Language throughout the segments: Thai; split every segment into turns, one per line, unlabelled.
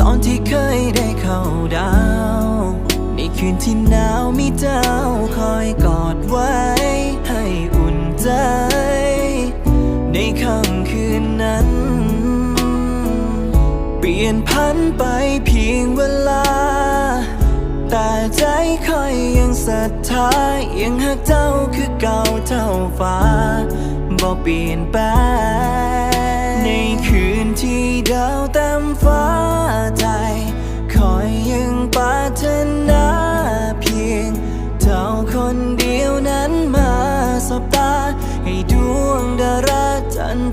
ตอนที่เคยได้เข้าดาว ในคืนที่หนาวมีเจ้าคอยกอดไว้ ให้อุ่นใจ ในค่ำคืนนั้น เปลี่ยนพันไปเพียงเวลา แต่ใจคอยยังศรัทธายังหักเจ้าคือเก่าเท่าฟ้าบ่เปลี่ยนแปลงในคืนที่ดาวเต็มฟ้า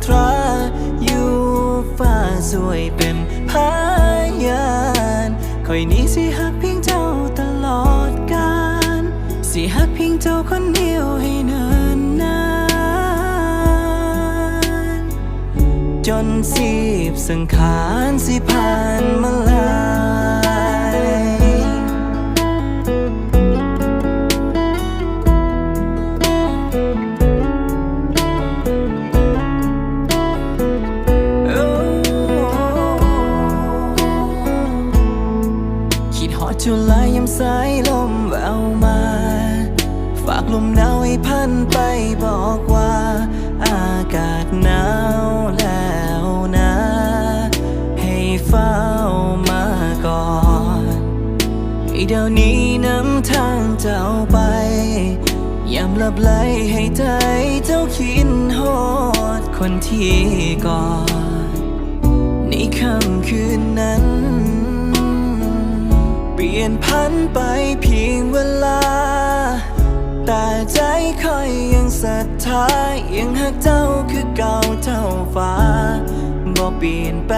ทราอยู่ฟ้าสวยเป็นพยานคอยนี้สิหักเพียงเจ้าตลอดกาลสิหักเพียงเจ้าคนเดียวให้เนินนานจนสีบสังขารสิผ่าน ดี๋ยวนี้นำทางเจ้าไปยามลับไหลให้ใจเจ้าคิดฮอดคนที่ก่อนในค่ำคืนนั้น เปลี่ยนพันไปเพียงเวลา แต่ใจคอยยังศรัทธายังหักเจ้าคือเก่าเท่าฟ้าบ่เปลี่ยนแปล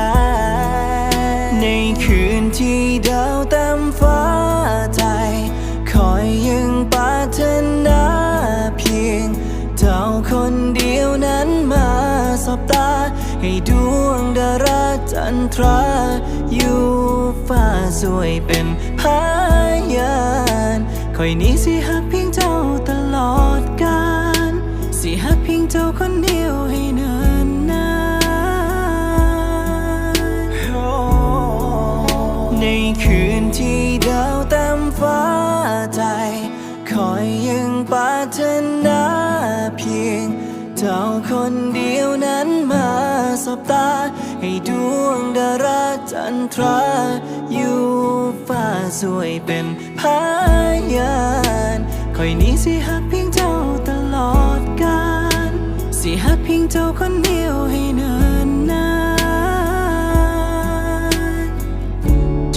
งในคืนที่ดาวเต็มฟ้า ให้ดวงดาราจันทราอยู่ฟ้าสวยเป็นพยานคอยนี้สิหักเพียงเจ้าตลอดกาลสิหักเพียงเจ้าคนเดียวให้เนินนานในคืนที่ดาวเต็มฟ้าใจ คอยยังปรารถนาเพียงเท่าคนเดียวนั้น สบตา ให้ดวงดาราจันทรา อยู่ฟ้าสวยเป็นพยานคอยนี้สิหักเพียงเจ้าตลอดกาลสิหักเพียงเจ้าคนเดียวให้เนินนาน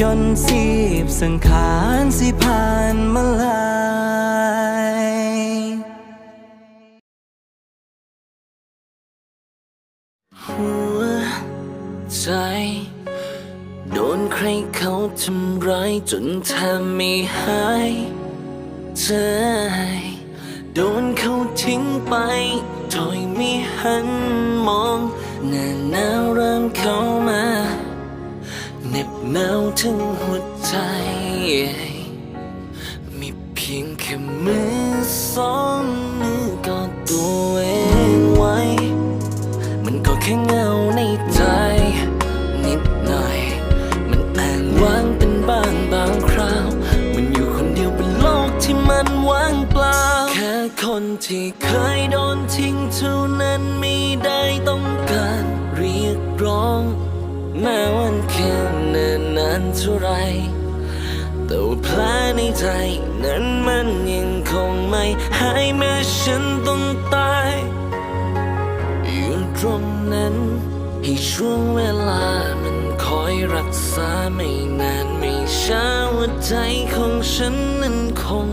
จนสีบสังขารสิผ่านมาลา ทำร้ายจนแทบไม่หายใจโดนเขาทิ้งไปโดยไม่หันมองหน้าหนาวเริ่มเข้ามาเหน็บหนาวถึงหัวใจ มีเพียงแค่มือสอง ที่เคยโดนทิ้งเท่านั้นไม่ได้ต้องการเรียกร้อง แม้วันแค่เนินนานเท่าไรแต่ว่าแผลในใจนั้นมันยังคงไม่หายแม้ฉันต้องตายอยู่ตรงนั้น ให้ช่วงเวลามันคอยรักษาไม่นานไม่ช้าหัวใจของฉันนั้นคง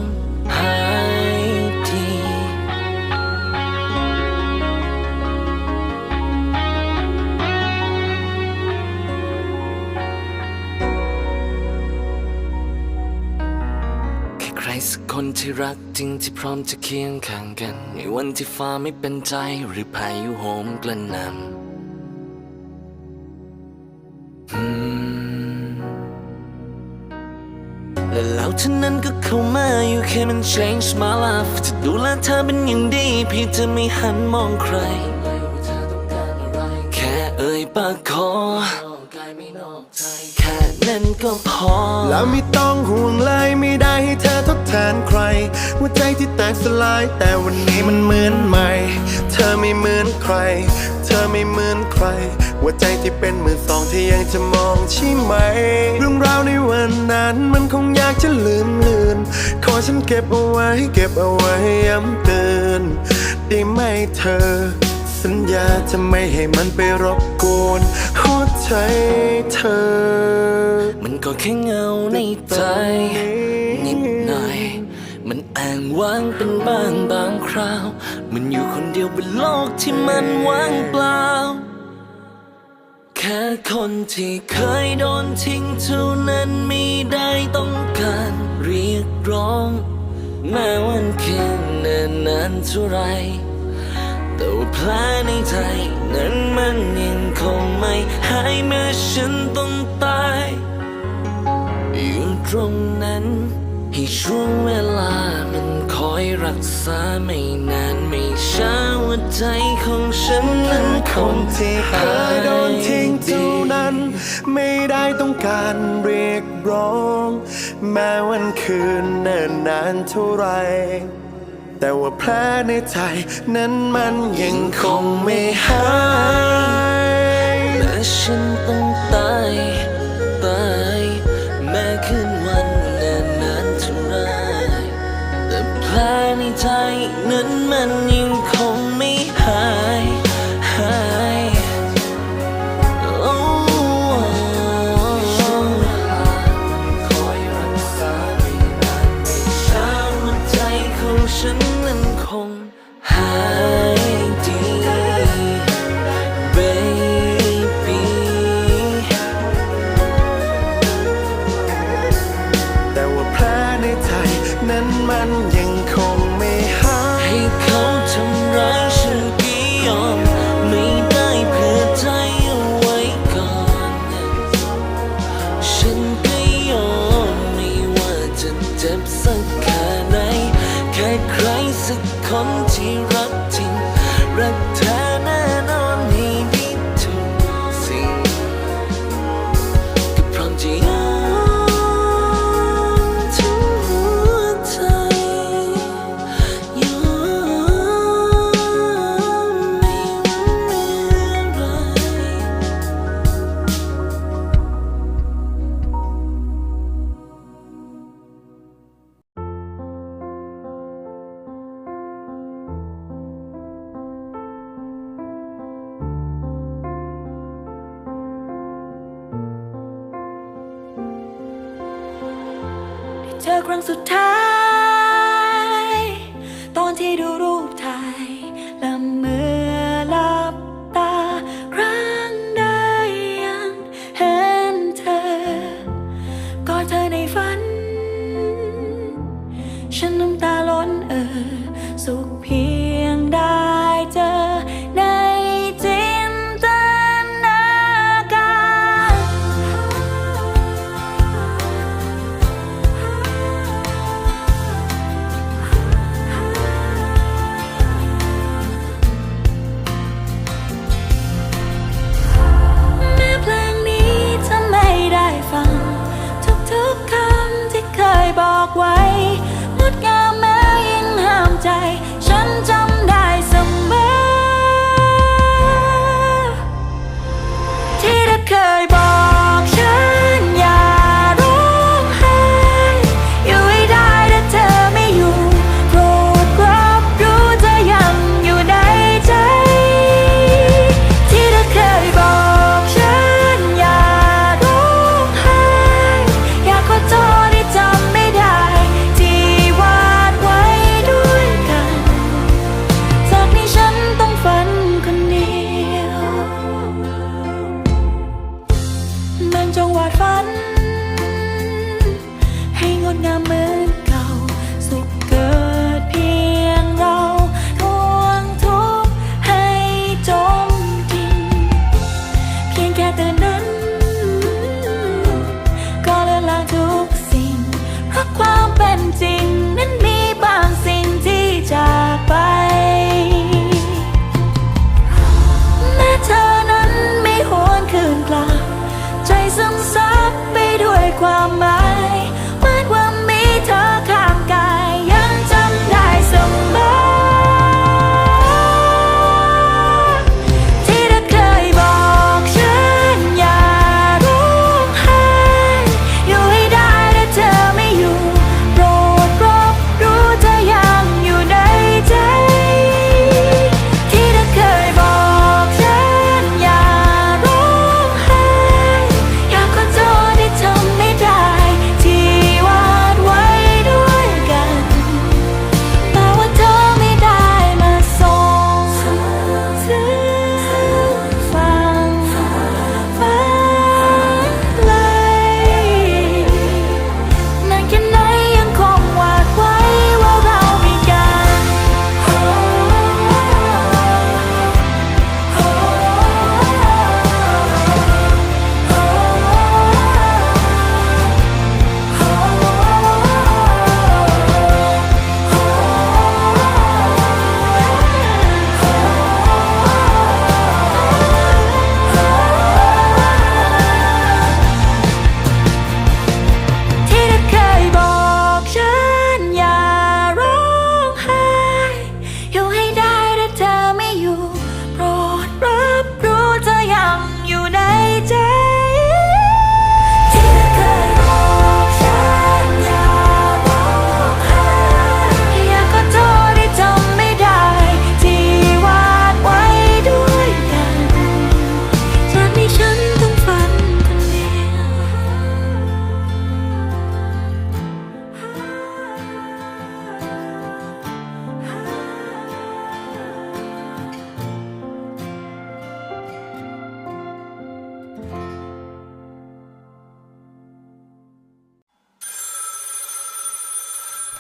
คนที่รักจริงที่พร้อมจะเคียงข้างกัน ในวันที่ฟ้าไม่เป็นใจหรือพายุโหมกระหน่ำและแล้ว
เธอนั้นก็เข้ามาอยู่แค่มัน change my life จะดูแลเธอเป็นอย่างดีพี่จะไม่หันมองใคร แค่เอ่ยปากขอ แค่นั้นก็พอ
แล้วไม่ต้องห่วงเลยไม่ได้ให้เธอทดแทนใครหัวใจที่แตกสลาย แต่วันนี้มันเหมือนใหม่ เธอไม่เหมือนใคร เธอไม่เหมือนใครหัวใจที่เป็นมือสองที่ยังจะมองใช่ไหม เรื่องราวในวันนั้นมันคงอยากจะลืมเลือนขอฉันเก็บเอาไว้ เก็บเอาไว้ย้ำเตือนได้ไหมเธอ สัญญาจะไม่ให้มันไปรบกวนหัวใจเธอ
มันก็แค่เงาในใจนิดหน่อย มันแองว้างเป็นบางบางคราว มันอยู่คนเดียวบนโลกที่มันว่างเปล่า แค่คนที่เคยโดนทิ้งเท่านั้นไม่ได้ต้องการเรียกร้อง แม้วันคืนเนิ่นนานเท่าไรแต่ว่าแผลในใจนั้นมันยังคงไม่หายเมื่อฉันต้อง รงนั้น ให้ช่วงเวลามันคอยรักษาไม่นานไม่ช้าหัวใจของฉันนั้นคง
ที่เคยโดนทิ้งเท่านั้น ไม่ได้ต้องการเรียกร้อง แม้วันคืนเนิ่นนานเท่าไรแต่ว่าแผลในใจนั้นมันยังคงไม่หาย
แม้ฉันต้องตาย ในใจนั้นมันยิ่ง สักคนที่รักจริงรัก เจ
อครั้งสุดท้าย ตอนที่ดูรูปถ่ายและเมื่อหลับตาครั้งใดยังเห็นเธอ ก็เธอในฝัน ฉันน้ำตาล้นเออ สุขเพียง walk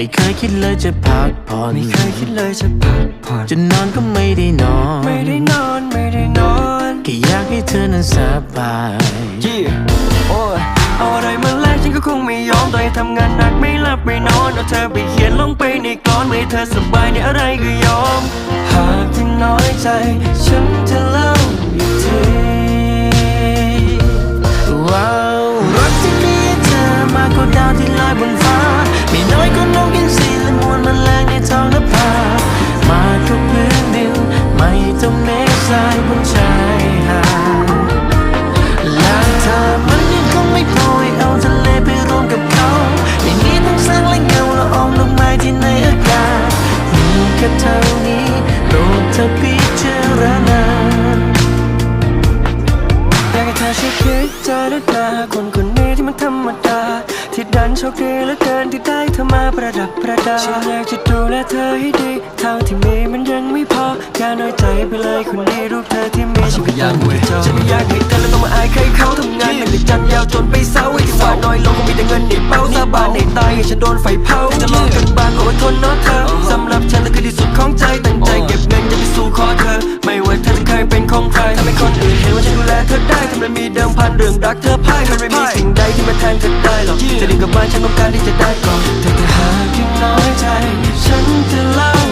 ไม่เคยคิดเลยจะพักผ่อน
ไม่เคยคิดเลยจะพักผ่อน
จะนอนก็ไม่ได้นอน
ไม่ได้นอน ไม่ได้นอน
แค่อยากให้เธอนั้นสบาย
ยี่โอ้ยเอาอะไรมาแลกฉันก็คงไม่ยอมต่อให้ทำงานหนักไม่หลับไม่นอนเอาเธอไปเขียนลงไปในกลอนไม่ให้เธอสบายในอะไรก็ยอม หากที่น้อยใจ ฉันจะเล่าอีกที
ว้าวรักที่มีเธอมากกว่าดาวที่ลอยบนฟ้า ไม่น้อยก็นก จะดูแลเธอ
ให้ดี ทางที่มีมันยังไม่พอแค่น้อยใจไปเลยคนนี้รูปเธอที่มีฉันพยายากเว้ยฉันไม่อยากให้เธอแล้วต้องมาอายใครเขาทำงานหนักจันยาวจนไปเศร้าไอ้ที่ว่าน้อยลงก็มีแต่เงินในเป้าสาบานในตายให้ฉันโดนไฟเผาจะลองกันบ้างขออดทนเนะเธอสำหรับฉันเธอคือที่สุดของใจตั้งใจเก็บเงินจะไปสู่ขอเธอ ไม่ว่าเธอจะเคยเป็นของใครทำให้คนอื่นเห็นว่าฉันดูแลเธอได้ทำไมมีเดิมพันเรื่องรักเธอพ่ายมันไม่มีสิ่งใดที่มาแทนเธอได้หรอกจะดึงกลับมาฉันต้องการที่จะได้ก่อนเธอจะหาเพีงน้อยใจฉันจะเล่า